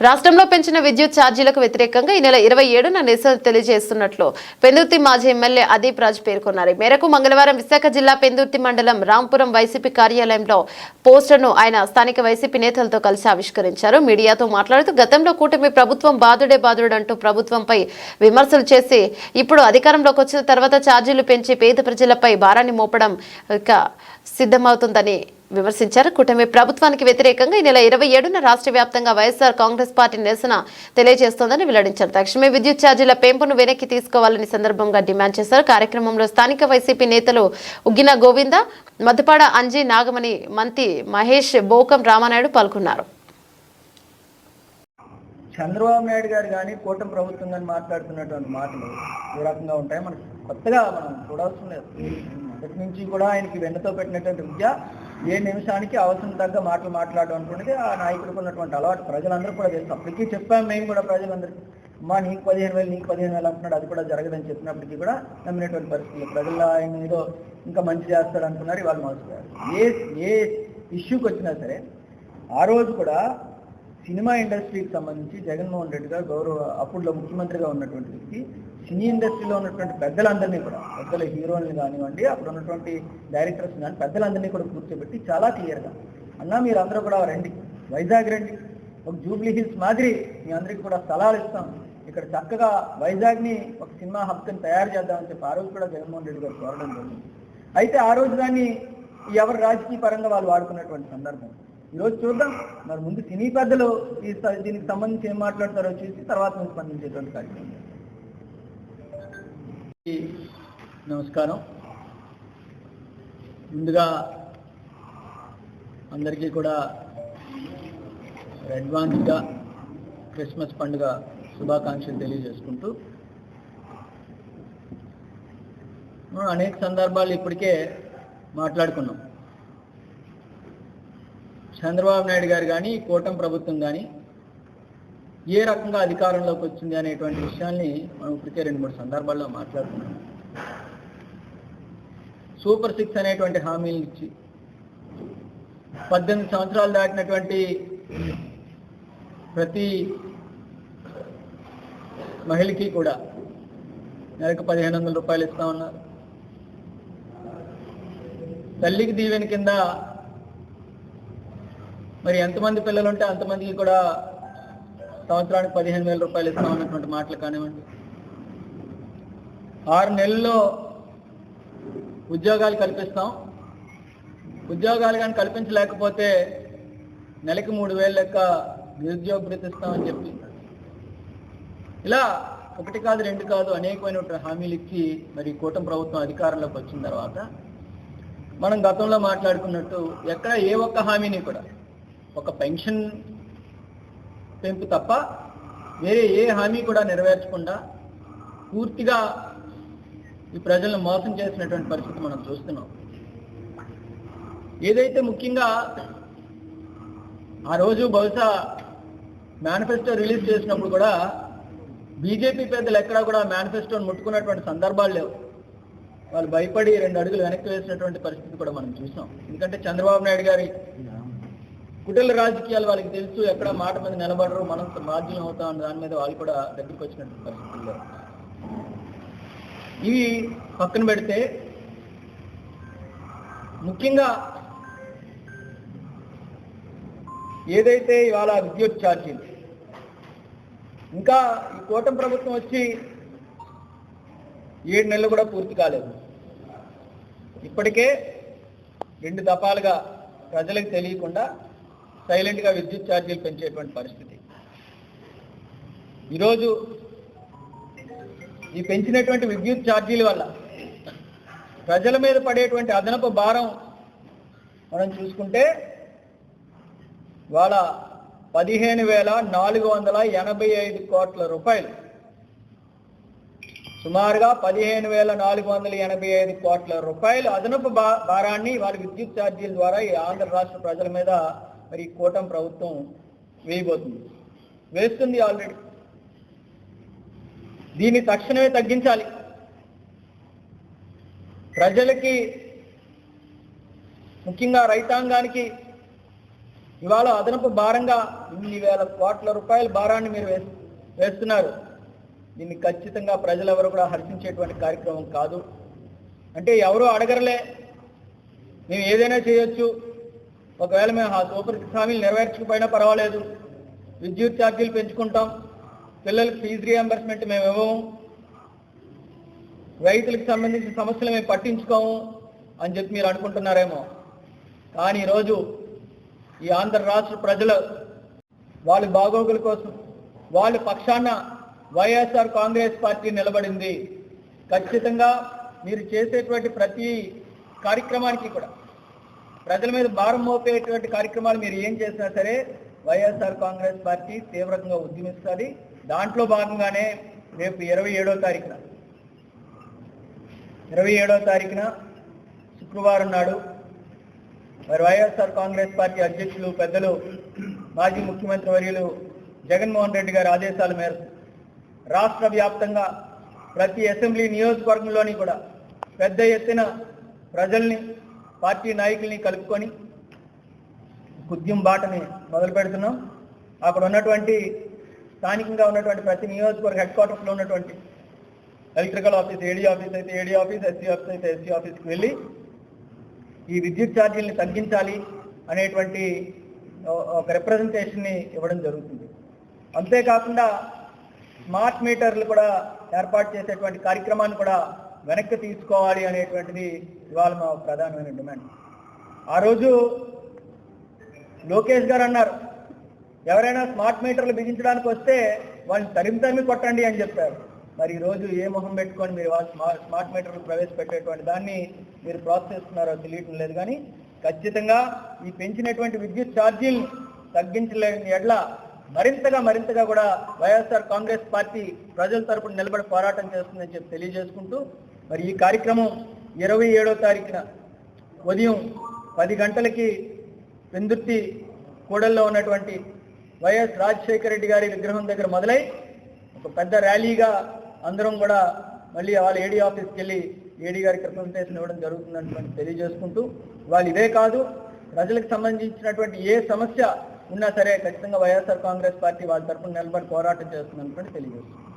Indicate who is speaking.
Speaker 1: రాష్ట్రంలో పెంచిన విద్యుత్ ఛార్జీలకు వ్యతిరేకంగా ఈ నెల ఇరవై ఏడున నిరసన తెలియజేస్తున్నట్లు పెందుర్తి మాజీ ఎమ్మెల్యే అదీప్ రాజ్ పేర్కొన్నారు. ఈ మేరకు మంగళవారం విశాఖ జిల్లా పెందుర్తి మండలం రాంపురం వైసీపీ కార్యాలయంలో పోస్టర్ను ఆయన స్థానిక వైసీపీ నేతలతో కలిసి ఆవిష్కరించారు. మీడియాతో మాట్లాడుతూ గతంలో కూటమి ప్రభుత్వం బాధుడే బాధుడు అంటూ ప్రభుత్వంపై విమర్శలు చేసి ఇప్పుడు అధికారంలోకి వచ్చిన తర్వాత ఛార్జీలు పెంచి పేద ప్రజలపై భారాన్ని మోపడం ఇక సిద్ధమవుతుందని విమర్శించారు. కూటమి ప్రభుత్వానికి వ్యతిరేకంగా ఈ నెల ఇరవై ఏడున రాష్ట్ర వ్యాప్తంగా వైఎస్ఆర్ కాంగ్రెస్ పార్టీ నిరసన తెలియజేస్తోందని వెల్లడించారు. తక్షణమే విద్యుత్ ఛార్జీల పెంపును వెనక్కి తీసుకోవాలని సందర్భంగా డిమాండ్ చేశారు. కార్యక్రమంలో స్థానిక వైసీపీ నేతలు ఉగ్గిన గోవింద మధుపాడ అంజీ నాగమణి మంతి మహేష్ బోకం రామానాయుడు పాల్గొన్నారు.
Speaker 2: చంద్రబాబు నాయుడు గారు కానీ కూటమి ప్రభుత్వం కానీ మాట్లాడుతున్నటువంటి మాటలు ఏ రకంగా ఉంటాయి. మనకు కొత్తగా మనం చూడాల్సిన లేదు మొదటి నుంచి కూడా ఆయనకి వెన్నతో పెట్టినటువంటి విద్య ఏ నిమిషానికి అవసరం తగ్గ మాటలు మాట్లాడడం అనుకుంటే ఆ నాయకుడికి ఉన్నటువంటి అలవాటు ప్రజలందరూ కూడా తెలుసు అప్పటికీ చెప్పాం మేము కూడా ప్రజలందరికీ. మా నీకు పదిహేను వేలు నీకు పదిహేను వేలు అంటున్నాడు. అది కూడా జరగదని చెప్పినప్పటికీ కూడా నమ్మినటువంటి పరిస్థితులు. ప్రజల ఆయన ఏదో ఇంకా మంచి చేస్తాడు అనుకున్నారు ఇవాళ మోసపోయారు. ఏ ఏ ఇష్యూకి వచ్చినా సరే ఆ రోజు కూడా సినిమా ఇండస్ట్రీకి సంబంధించి జగన్మోహన్ రెడ్డి గారు గౌరవ అప్పుడులో ముఖ్యమంత్రిగా ఉన్నటువంటి వ్యక్తి. సినీ ఇండస్ట్రీలో ఉన్నటువంటి పెద్దలందరినీ కూడా పెద్దల హీరోల్ని కానివ్వండి అప్పుడు ఉన్నటువంటి డైరెక్టర్స్ కానీ పెద్దలందరినీ కూడా కూర్చోబెట్టి చాలా క్లియర్గా అన్నా మీరు అందరూ కూడా రండి వైజాగ్ రండి ఒక జూబ్లీ హిల్స్ మాదిరి మీ అందరికీ కూడా స్థలాలు ఇస్తాం ఇక్కడ చక్కగా వైజాగ్ని ఒక సినిమా హబ్ని తయారు చేద్దామని చెప్పి ఆ రోజు కూడా జగన్మోహన్ రెడ్డి గారు కోరడం జరిగింది. అయితే ఆ రోజు దాన్ని ఎవరు రాజకీయ పరంగా వాళ్ళు వాడుకున్నటువంటి సందర్భం? ఈరోజు చూద్దాం. మరి ముందు సినీ పెద్దలు ఈ దీనికి సంబంధించి ఏం మాట్లాడతారో చూసి తర్వాత మేము స్పందించేటువంటి కార్యక్రమం. నమస్కారం. ముందుగా అందరికీ కూడా అడ్వాన్స్గా క్రిస్మస్ పండుగ శుభాకాంక్షలు తెలియజేసుకుంటూ. అనేక సందర్భాలు ఇప్పటికే మాట్లాడుకున్నాం. చంద్రబాబు నాయుడు గారు కానీ కూటమి ప్రభుత్వం కానీ ఏ రకంగా అధికారంలోకి వచ్చింది అనేటువంటి విషయాల్ని మనం ఇప్పటికే రెండు మూడు సందర్భాల్లో మాట్లాడుకున్నాం. సూపర్ సిక్స్ అనేటువంటి హామీలు ఇచ్చి పద్దెనిమిది సంవత్సరాలు దాటినటువంటి ప్రతి మహిళకి కూడా నెలకు పదిహేను వందల రూపాయలు ఇస్తా ఉన్నారు. తల్లికి దీవెన కింద మరి ఎంతమంది పిల్లలు ఉంటే అంతమందికి కూడా సంవత్సరానికి పదిహేను వేల రూపాయలు ఇస్తాం అన్నటువంటి మాటలు కానివ్వండి. ఆరు నెలల్లో ఉద్యోగాలు కల్పిస్తాం. ఉద్యోగాలు కానీ కల్పించలేకపోతే నెలకి మూడు వేలు లెక్క నిరుద్యోగ భృతి ఇస్తామని చెప్పి. ఇలా ఒకటి కాదు రెండు కాదు అనేకమైనటువంటి హామీలు ఇచ్చి మరి కూటమి ప్రభుత్వం అధికారంలోకి వచ్చిన తర్వాత మనం గతంలో మాట్లాడుకున్నట్టు ఎక్కడ ఏ ఒక్క హామీని కూడా ఒక పెన్షన్ పెంపు తప్ప వేరే ఏ హామీ కూడా నెరవేర్చకుండా పూర్తిగా ఈ ప్రజలను మోసం చేసినటువంటి పరిస్థితి మనం చూస్తున్నాం. ఏదైతే ముఖ్యంగా ఆ రోజు బహుశా మేనిఫెస్టో రిలీజ్ చేసినప్పుడు కూడా బీజేపీ పెద్దలు ఎక్కడా కూడా మేనిఫెస్టోని ముట్టుకున్నటువంటి సందర్భాలు లేవు. వాళ్ళు భయపడి రెండు అడుగులు వెనక్కి వేసినటువంటి పరిస్థితి కూడా మనం చూసాం. ఎందుకంటే చంద్రబాబు నాయుడు గారి కుటిల రాజకీయాలు వాళ్ళకి తెలుసు ఎక్కడ మాట మీద నిలబడరు మనం బాధ్యం అవుతాం దాని మీద వాళ్ళు కూడా దగ్గరికి వచ్చినటువంటి పరిస్థితుల్లో. ఇవి పక్కన పెడితే ముఖ్యంగా ఏదైతే ఇవాళ విద్యుత్ ఛార్జీలు ఇంకా ఈ కూటమి ప్రభుత్వం వచ్చి ఏడు నెలలు కూడా పూర్తి కాలేదు. ఇప్పటికే రెండు దఫాలుగా ప్రజలకు తెలియకుండా సైలెంట్గా విద్యుత్ ఛార్జీలు పెంచేటువంటి పరిస్థితి. ఈరోజు ఈ పెంచినటువంటి విద్యుత్ ఛార్జీల వల్ల ప్రజల మీద పడేటువంటి అదనపు భారం మనం చూసుకుంటే వాళ్ళ పదిహేను వేల నాలుగు వందల ఎనభై ఐదు కోట్ల రూపాయలు. సుమారుగా పదిహేను వేల నాలుగు వందల ఎనభై ఐదు కోట్ల రూపాయలు అదనపు భా భారాన్ని వాళ్ళ విద్యుత్ ఛార్జీల ద్వారా ఈ ఆంధ్ర రాష్ట్ర ప్రజల మీద మరి కూటం కూటమి ప్రభుత్వం వేయబోతుంది. వేస్తుంది ఆల్రెడీ. దీన్ని తక్షణమే తగ్గించాలి. ప్రజలకి ముఖ్యంగా రైతాంగానికి ఇవాళ అదనపు భారంగా ఇన్ని వేల కోట్ల రూపాయల భారాన్ని మీరు వేస్తున్నారు. దీన్ని ఖచ్చితంగా ప్రజలెవరు కూడా హర్షించేటువంటి కార్యక్రమం కాదు. అంటే ఎవరు అడగరలే. మేము ఏదైనా చేయొచ్చు. ఒకవేళ మేము ఆ సూపర్ హామీలు నెరవేర్చకపోయినా పర్వాలేదు. విద్యుత్ ఛార్జీలు పెంచుకుంటాం. పిల్లలకు ఫీజు రియంబర్స్మెంట్ మేము ఇవ్వము. రైతులకు సంబంధించిన సమస్యలు మేము పట్టించుకోము అని చెప్పి మీరు అనుకుంటున్నారేమో. కానీ ఈరోజు ఈ ఆంధ్ర రాష్ట్ర ప్రజలు వాళ్ళ బాగోగుల కోసం వాళ్ళ పక్షాన వైఎస్ఆర్ కాంగ్రెస్ పార్టీ నిలబడింది. ఖచ్చితంగా మీరు చేసేటువంటి ప్రతి కార్యక్రమానికి కూడా ప్రజల మీద భారం మోపేటువంటి కార్యక్రమాలు మీరు ఏం చేసినా సరే వైఎస్ఆర్ కాంగ్రెస్ పార్టీ తీవ్రంగా ఉద్యమిస్తుంది. దాంట్లో భాగంగానే రేపు ఇరవై ఏడో తారీఖున ఇరవై ఏడో తారీఖున శుక్రవారం నాడు మరి వైఎస్ఆర్ కాంగ్రెస్ పార్టీ అధ్యక్షులు పెద్దలు మాజీ ముఖ్యమంత్రి వర్యులు జగన్మోహన్ రెడ్డి గారి ఆదేశాల మేరకు రాష్ట్ర వ్యాప్తంగా ప్రతి అసెంబ్లీ నియోజకవర్గంలోని కూడా పెద్ద ఎత్తున ప్రజల్ని పార్టీ నాయకుల్ని కలుపుకొని ఉద్యమ బాటని మొదలు పెడుతున్నాం. అక్కడ ఉన్నటువంటి స్థానికంగా ఉన్నటువంటి ప్రతి నియోజకవర్గ హెడ్ క్వార్టర్స్లో ఉన్నటువంటి ఎలక్ట్రికల్ ఆఫీస్ ఏడీ ఆఫీస్ అయితే ఏడీ ఆఫీస్ ఎస్సీ ఆఫీస్ అయితే ఎస్సీ ఆఫీస్కి వెళ్ళి ఈ విద్యుత్ ఛార్జీల్ని తగ్గించాలి అనేటువంటి ఒక రిప్రజెంటేషన్ని ఇవ్వడం జరుగుతుంది. అంతేకాకుండా స్మార్ట్ మీటర్లు కూడా ఏర్పాటు చేసేటువంటి కార్యక్రమాన్ని కూడా వెనక్కి తీసుకోవాలి అనేటువంటిది ఇవాళ మా ప్రధానమైన డిమాండ్. ఆ రోజు లోకేష్ గారు అన్నారు ఎవరైనా స్మార్ట్ మీటర్లు బిగించడానికి వస్తే వాళ్ళని తరిమి తరిమి కొట్టండి అని చెప్పారు. మరి ఈ రోజు ఏ మొహం పెట్టుకొని మీరు స్మార్ట్ స్మార్ట్ మీటర్లు ప్రవేశపెట్టేటువంటి దాన్ని మీరు ప్రోత్సహిస్తున్నారో తెలియటం లేదు కానీ ఖచ్చితంగా ఈ పెంచినటువంటి విద్యుత్ ఛార్జీలు తగ్గించలేని ఎడ్ల మరింతగా మరింతగా కూడా వైఎస్ఆర్ కాంగ్రెస్ పార్టీ ప్రజల తరపున నిలబడి పోరాటం చేస్తుందని చెప్పి తెలియజేసుకుంటూ మరి ఈ కార్యక్రమం ఇరవై ఏడో తారీఖున ఉదయం పది గంటలకి పెందుర్తి కూడల్లో ఉన్నటువంటి వైఎస్ రాజశేఖర రెడ్డి గారి విగ్రహం దగ్గర మొదలై ఒక పెద్ద ర్యాలీగా అందరం కూడా మళ్ళీ వాళ్ళ ఏడీ ఆఫీస్కి వెళ్ళి ఏడీ గారికి రిప్రజెంటేషన్ ఇవ్వడం జరుగుతుందని తెలియజేసుకుంటూ వాళ్ళు ఇదే కాదు ప్రజలకు సంబంధించినటువంటి ఏ సమస్య ఉన్నా సరే ఖచ్చితంగా వైఎస్ఆర్ కాంగ్రెస్ పార్టీ వాళ్ళ తరఫున నిలబడి పోరాటం చేస్తుందని తెలియజేస్తుంది